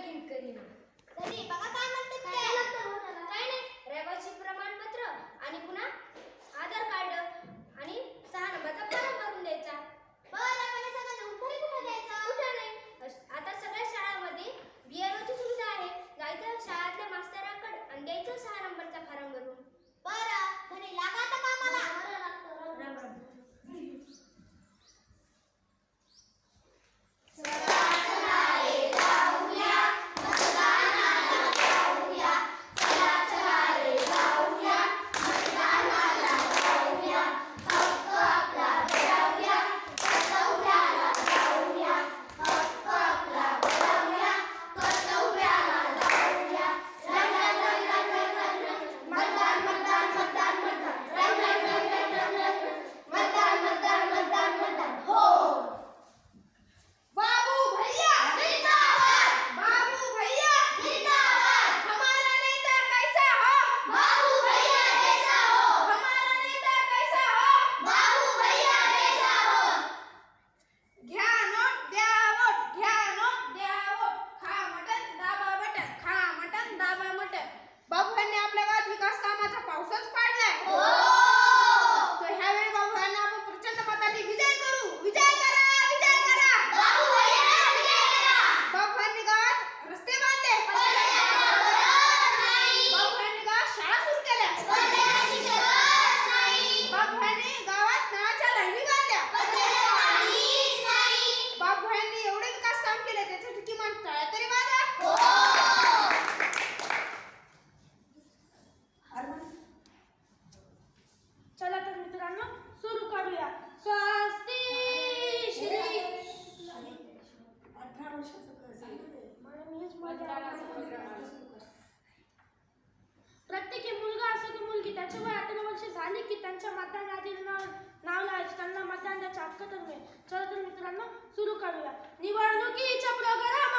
देखील करीना तरी बघा काय म्हणतात काय नाही. रहिवासी प्रमाणपत्र आणि पुन्हा आधार कार्ड. सुरू करूया. निवडणुकीच्या प्रोग्राम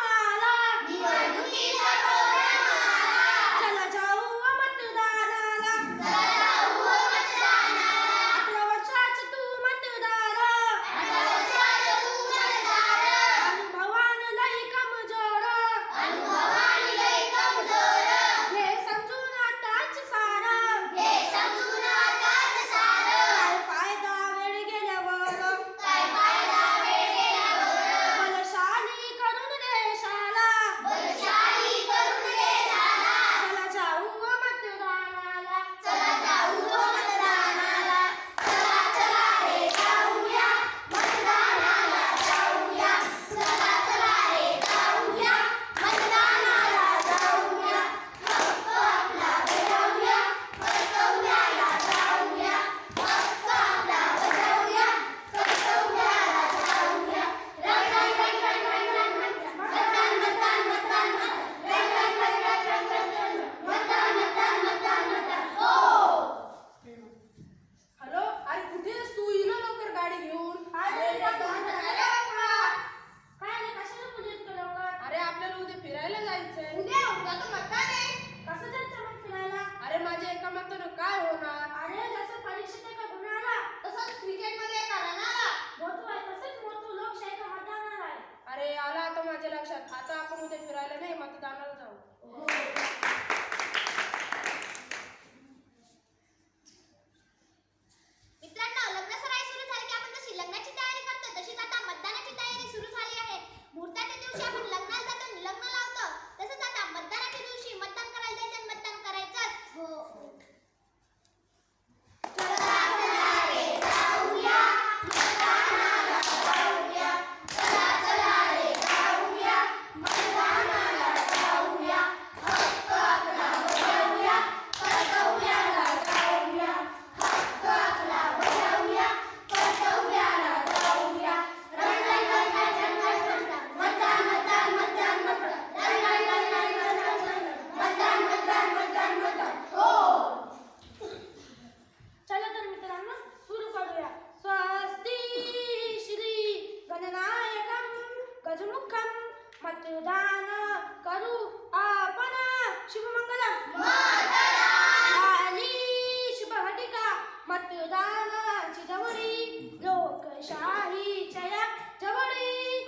मतदानाची जवळी लोकशाहीच्या जवळी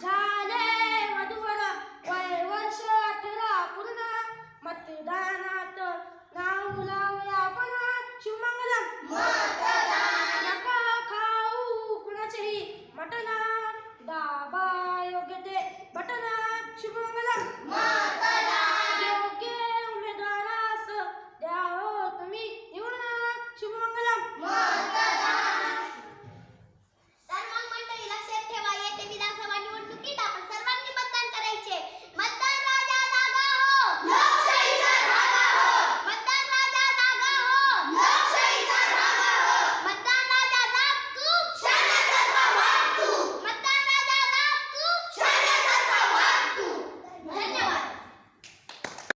झाले वय वर्ष अठरा पूर्ण। मतदानात